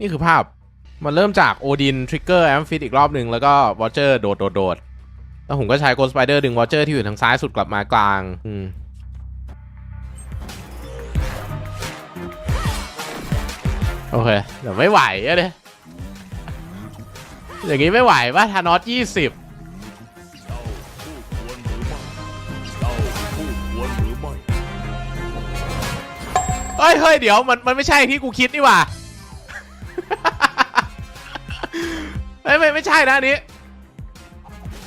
นี่คือภาพ มันเริ่มจากโอดินทริกเกอร์แอมฟิตอีกรอบหนึ่งแล้วก็วอเจอร์โดดโดดโดดแล้วผมก็ใช้โกลสไปเดอร์ดึงวอเจอร์ที่อยู่ทางซ้ายสุดกลับมากลาง อืมโอเคเดี๋ยวไม่ไหวอะเนี่ยอย่างงี้ไม่ไหวป่ะธานอสยี่สิบเจ้าคู่ควรหรือไม่เจ้าคู่ควรหรือไม่เฮ้ยเฮ้ยเดี๋ยวมันมันไม่ใช่ที่กูคิดนี่หว่า ไม่ไม่ไม่ใช่นะอันนี้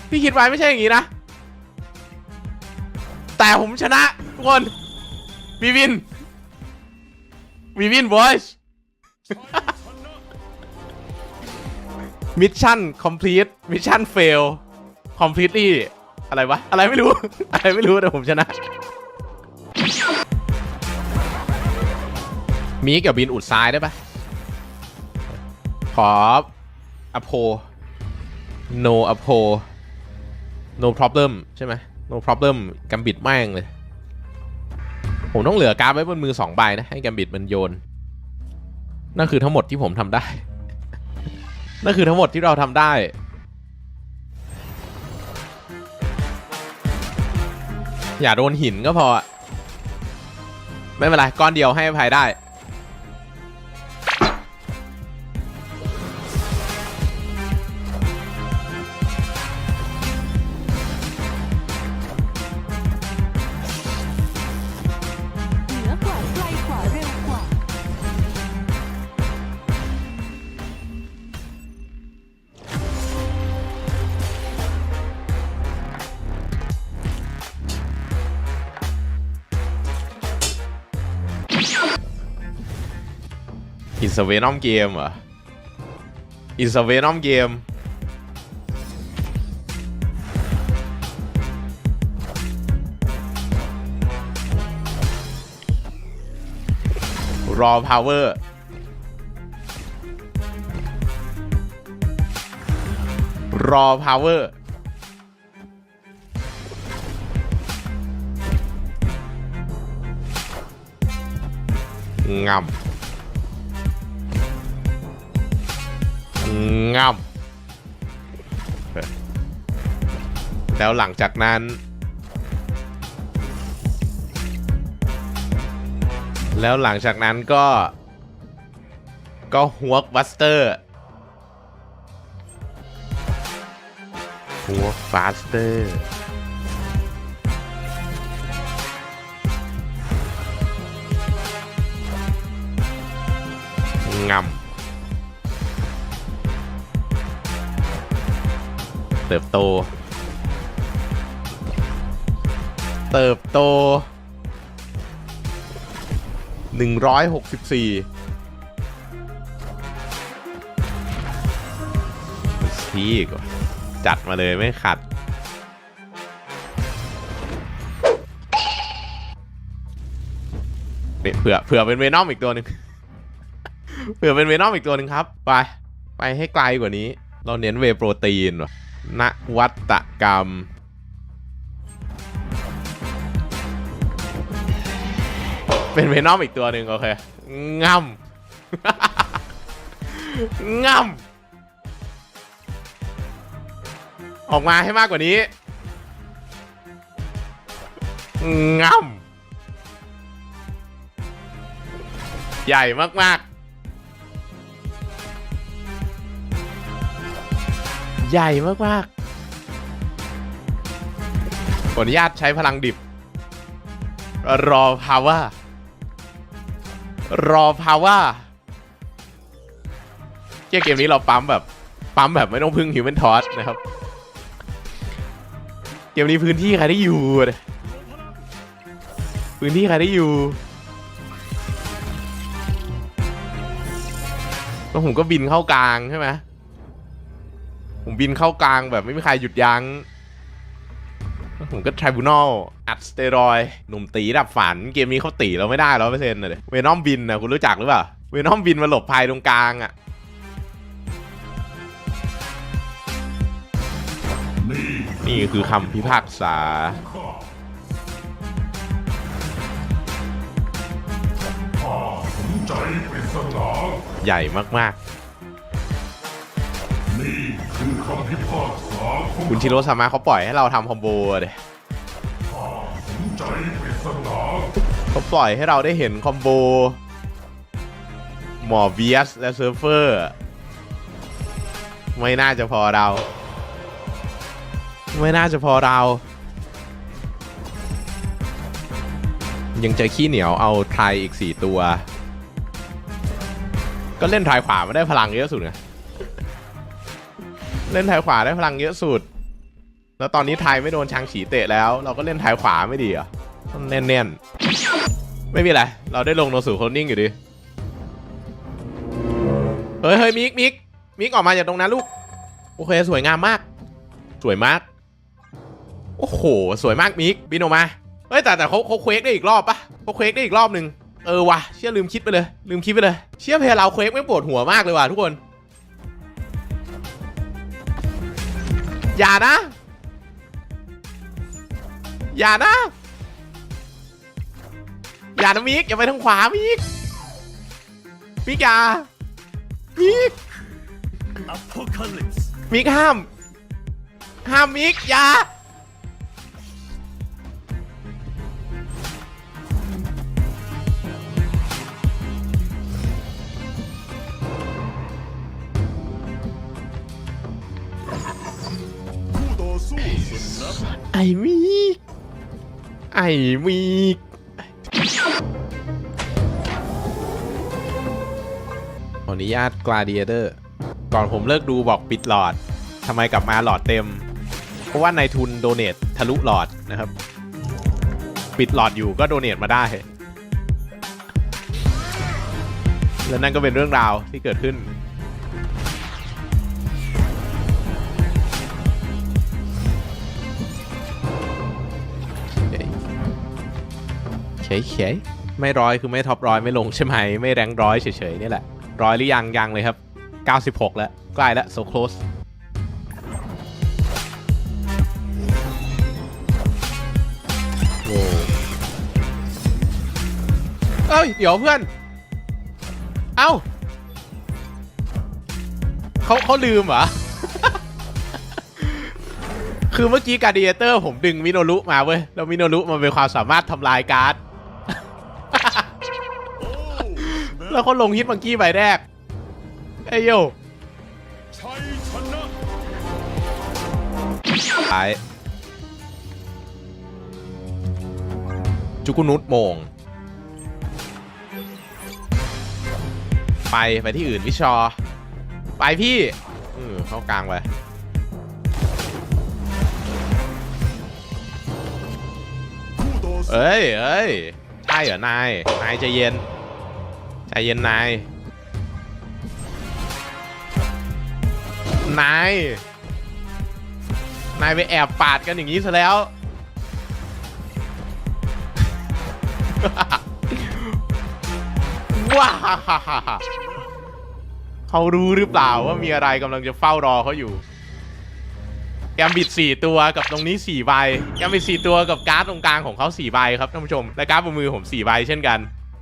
พี่คิดไว้ไม่ใช่อย่างนี้นะ แต่ผมชนะทุกคนวีวินวีวินบอยส์มิชชั่นคอมพลีทมิชชั่นเฟลคอมพลีทลี่อะไรวะ อะไรไม่รู้ อะไรไม่รู้ แต่ผมชนะ มีกับบินอุดซ้ายได้ปะ ออโพ no อโพ no problem ใช่ไหม no problem กัมบิดแม่งเลย ผมต้องเหลือการ์ดไว้บนมือสองใบนะ ให้กัมบิดมันโยน นั่นคือทั้งหมดที่ผมทำได้ นั่นคือทั้งหมดที่เราทำได้อย่าโดนหินก็พอ ไม่เป็นไร ก้อนเดียวให้อภัยได้ สเวนอมเกมเหรออินสเวนอมเกมรอพาวเวอร์รอพาวเวอร์งำ งับแล้วหลังจากนั้น แล้วหลังจากนั้นก็ ก็ฮวกบัสเตอร์ฮวกฟาสเตอร์งำ เติบโต เติบโตหนึ่งร้อยหกสิบสี่ชี้อีกจัดมาเลยไม่ขัด เนี่ยเผื่อเผื่อเป็นเวนอมอีกตัวหนึ่งเผื่อเป็นเวนอมอีกตัวหนึ่งครับ ไป ไปให้ไกลกว่านี้ เราเน้นเวโปรตีนว่ะ นวัตกรรม เป็นเวนอมอีกตัวหนึ่งโอเคง่ำง่ำออกมาให้มากกว่านี้ง่ำใหญ่มาก ๆ ใหญ่มากๆขออนุญาตใช้พลังดิบ รอพาวว่ารอพาวว่าเกมเกมนี้เราปั๊มแบบปั๊มแบบไม่ต้องพึ่งฮิวแมนทอสนะครับ เกมนี้พื้นที่ใครได้อยู่พื้นที่ใครได้อยู่แล้วผมก็บินเข้ากลางใช่ไหม ผมบินเข้ากลางแบบไม่มีใครหยุดยัง้ง ผมก็ทริบูนอลอัดสเตียรอยด์หนุ่มตีดับฝัน เกมนี้เขาตีเราไม่ได้ร้อยเปอร์เซ็นต์เลยเวนอมบินนะคุณรู้จักหรือเปล่า เวนอมบินมาหลบภัยตรงกลางอะนี่คือคำพิพากษาใจปริศนาใหญ่มาก นี่คือคำพิพากษาของๆคุณชิโร่สามารถเขาปล่อยให้เราทำคอมโบเลยสนใจปริศนาเขาปล่อยให้เราได้เห็นคอมโบหมอเบียสและเซิร์ฟเฟอร์ ไม่น่าจะพอเรา ไม่น่าจะพอเรา ยังเจอขี้เหนียวเอาไทรอีก 4 ตัว ก็เล่นทายขวามาได้พลังเยอะสุดไง เล่นทายขวาได้พลังเยอะสุด แล้วตอนนี้ไทยไม่โดนชางฉีเตะแล้ว เราก็เล่นทายขวาไม่ดีเหรอะแน่นๆไม่มีอะไร เราได้ลงโนสูโคลนิ่งอยู่ดิ เฮ้ยเฮ้ยมิกมิกมิกออกมาจากตรงนั้นลูก โอเค สวยงามมาก สวยมาก โอ้โห สวยมากมิกบินออกมา เฮ้ยแต่แต่เขาเขาเควกได้อีกรอบปะเขาเควกได้อีกรอบหนึ่งเออว่ะเชื่อลืมคิดไปเลย ลืมคิดไปเลย เชื่อเพลเราเควกไม่ปวดหัวมากเลยว่ะทุกคน อย่านะ อย่านะ อย่านะมิกอย่าไปทางขวามิกมิกอย่ามิก Apocalypse มิกห้าม ห้ามมิกอย่า มิกไอ้มิกขออนุญาตกลาเดียเตอร์ก่อนผมเลิกดูบอกปิดหลอดทำไมกลับมาหลอดเต็ม เพราะว่านายทุนโดเนททะลุหลอดนะครับ ปิดหลอดอยู่ก็โดเนทมาได้ และนั่นก็เป็นเรื่องราวที่เกิดขึ้น เฉยเฉยๆ ไม่ร้อยคือไม่ท็อปร้อยไม่ลงใช่ไหม ไม่แรงร้อยเฉยๆนี่แหละ ร้อยหรือยังยังเลยครับ 96 แล้ว ใกล้แล้ว so close เอ้ย เดี๋ยวเพื่อน เอ้าเขาเขาลืมเหรอ คือเมื่อกี้การดิเอเตอร์ผมดึงมิโนรุมาเว้ย แล้วมิโนรุมันเป็นความสามารถทำลายการ์ด โอ้ แล้วเขาลงฮิตมังกี้ใบแรกเอ้ยโยชัยชนะท้ายจุกุนุตโมง ไป ไปที่อื่นวิชอ ไปพี่อืมเข้ากลางไปเอ้ยเอ้ยใช่เหรอนาย นายใจเย็น ใจเย็นนาย นาย นายไปแอบปาดกันอย่างนี้ซะแล้ว ว้าเขารู้หรือเปล่าว่ามีอะไรกำลังจะเฝ้ารอเขาอยู่แกมบิด4 ตัวกับตรงนี้4ใบแกมบิด4 ตัวกับการ์ดตรงกลางของเขา4ใบครับท่านผู้ชม และการ์ดบนมือผม4ใบเช่นกัน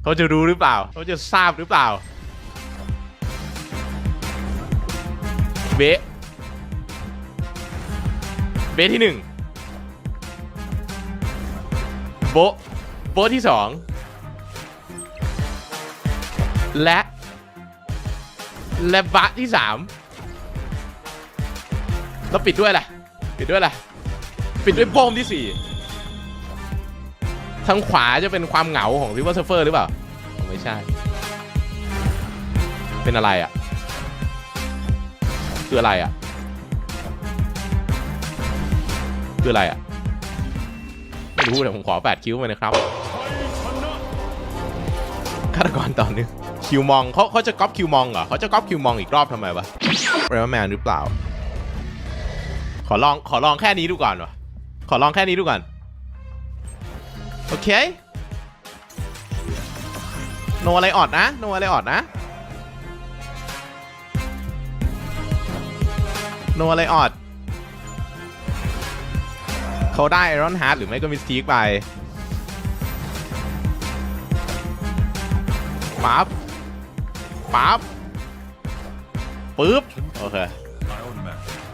เขาจะรู้หรือเปล่า เขาจะทราบหรือเปล่า เบะเบะที่1โบะโบะที่2และและบะที่3แล้วปิดด้วยแหละปิดด้วยแหละปิดด้วยโป้มที่สี่ทางขวาจะเป็นความเหงาของ River Surfer หรือเปล่า ไม่ใช่ เป็นอะไรอะ คืออะไรอะ คืออะไรอะ ไม่รู้แต่ผมขอ8คิ้วมานะครับฆาตกรตอนนึงคิวมองเขาเขาจะก๊อปคิวมองเหรอเขาจะก๊อปคิวมองอีกรอบทำไมวะเรลแมนหรือเปล่า ขอลองขอลองแค่นี้ดูก่อนวะขอลองแค่นี้ดูก่อน โอเค นอะไรออดนะ โนอะไรออดนะ โนอะไรออด เขาได้ไอรอนฮาร์ดหรือไม่ก็มิสทีกไปปั๊บปั๊บปุ๊บ โอเค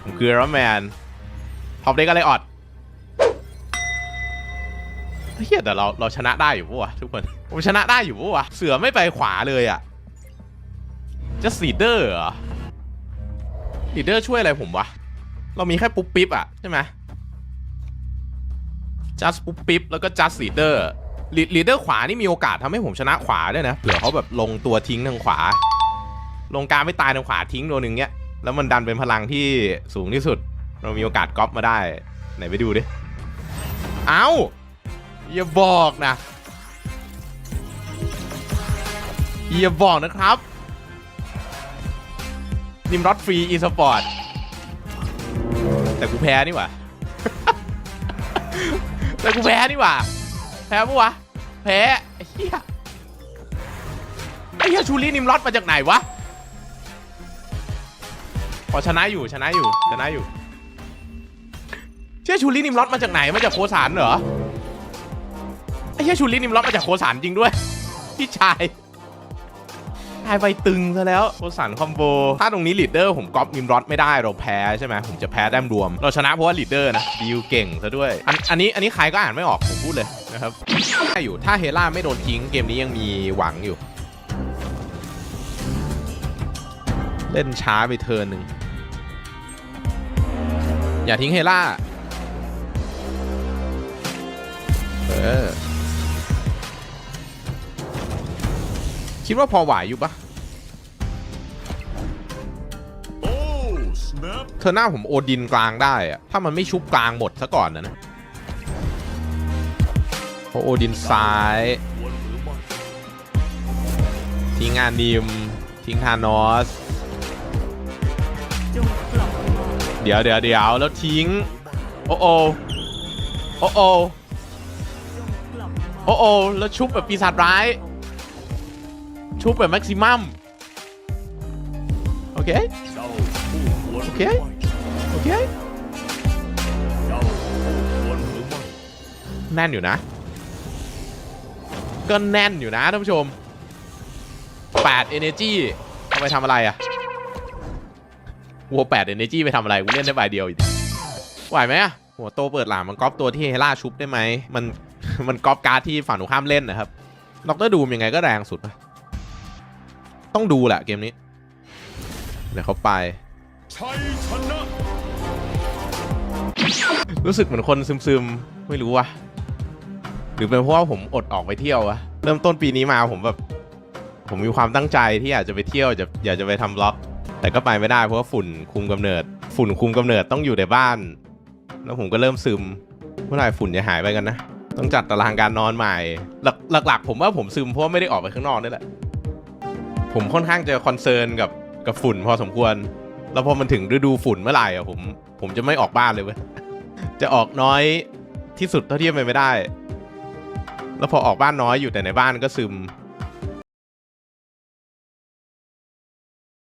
ผมคือ Iron Man ท็อปเด็กอะไรออด เฮียแต่เราเราชนะได้อยู่ปะวะทุกคนผมชนะได้อยู่ปะวะเสือไม่ไปขวาเลยอะจะสีเดอร์เหรอลีเดอร์ช่วยอะไรผมวะ เรามีแค่ปุ๊บปิ๊บอะใช่ไหม just ปุ๊บปิ๊บแล้วก็ just leader leader ขวานี่มีโอกาสทำให้ผมชนะขวาด้วยนะเผื่อเขาแบบลงตัวทิ้งทางขวา ลงกลารไม่ตายทางขวาทิ้งตัวหนึ่งเนี้ยแล้วมันดันเป็นพลังที่สูงที่สุด เรามีโอกาสก๊อปมาได้ ไหนไปดูดิ เอา อย่าบอกนะอย่าบอกนะครับนิมรอดฟรีอีสปอร์ตแต่กูแพ้นี่หว่าแต่กูแพ้นี่หว่าแพ้ปะวะแพ้ไอ้เหี้ยไอ้เหี้ยชูรี่นิมรอดมาจากไหนวะพอชนะอยู่ชนะอยู่ชนะอยู่เชื่อชูรี่นิมรอดมาจากไหนมาจากโคสานเหรอ เชื่อชูรี่นิมรอดมาจากโคสานจริงด้วย พี่ชายชายไปตึงซะแล้วโคสานคอมโบ ถ้าตรงนี้ลีดเดอร์ผมก๊อปนิมรอดไม่ได้เราแพ้ใช่ไหมผมจะแพ้แต้มรวม เราชนะเพราะว่าลีดเดอร์นะดีลเก่งซะด้วยอันอันนี้อันนี้ใครก็อ่านไม่ออกผมพูดเลยนะครับถ้อยู่ถ้าเฮล่าไม่โดนทิ้งเกมนี้ยังมีหวังอยู่ เล่นช้าไปเทิร์นหนึ่งอย่าทิ้งเฮล่า เออ คิดว่าพอไหวอยู่ปะเธอหน้าผมโอดินกลางได้อะถ้ามันไม่ชุบกลางหมดซะก่อนนะนะเพราะโอดินซ้าย ทิ้งงานดิม ทิ้งทานอส เดี๋ยวเดี๋ยวเดี๋ยวแล้วทิ้ง โอโอโอโอโอโอแล้วชุบแบบปีศาจร้าย ชุบแบบแม็กซิมัมโอเคเจ้าคู่ควรหรือไม่โอเค แน่นอยู่นะ ก็แน่นอยู่นะท่านผู้ชม8 energy เอาไปทำอะไรอะวัว8 energy ไปทำอะไร กูเล่นได้ใบเดียวอีกไหวไหมอะหัวโตเปิดหลามมันก๊อปตัวที่เฮล่าชุบได้ไหม มัน มันก๊อปการ์ดที่ฝั่งหนูข้ามเล่นนะครับด็อกเตอร์ดูมยังไงก็แรงสุดปะ ต้องดูแหละเกมนี้ เดี๋ยวเขาไปชัยชนะรู้สึกเหมือนคนซึมๆ ไม่รู้วะหรือเป็นเพราะว่าผมอดออกไปเที่ยววะเริ่มต้นปีนี้มาผมแบบ ผมมีความตั้งใจที่อยากจะไปเที่ยวจะอยากจะไปทำบล็อก แต่ก็ไปไม่ได้เพราะว่าฝุ่นคุมกำเนิด ฝุ่นคุมกำเนิดต้องอยู่ในบ้าน แล้วผมก็เริ่มซึมเมื่อไหร่ฝุ่นจะหายไปกันนะ ต้องจัดตารางการนอนใหม่ หลักหลักๆผมว่าผมซึมเพราะว่าไม่ได้ออกไปข้างนอกนี่แหละ ผมค่อนข้างจะคอนเซิร์นกับกับฝุ่นพอสมควร แล้วพอมันถึงฤดูฝุ่นเมื่อไหร่อะผมผมจะไม่ออกบ้านเลยเว้ยจะออกน้อยที่สุดเท่าที่จะเป็นไปได้ แล้วพอออกบ้านน้อยอยู่แต่ในบ้านก็ซึม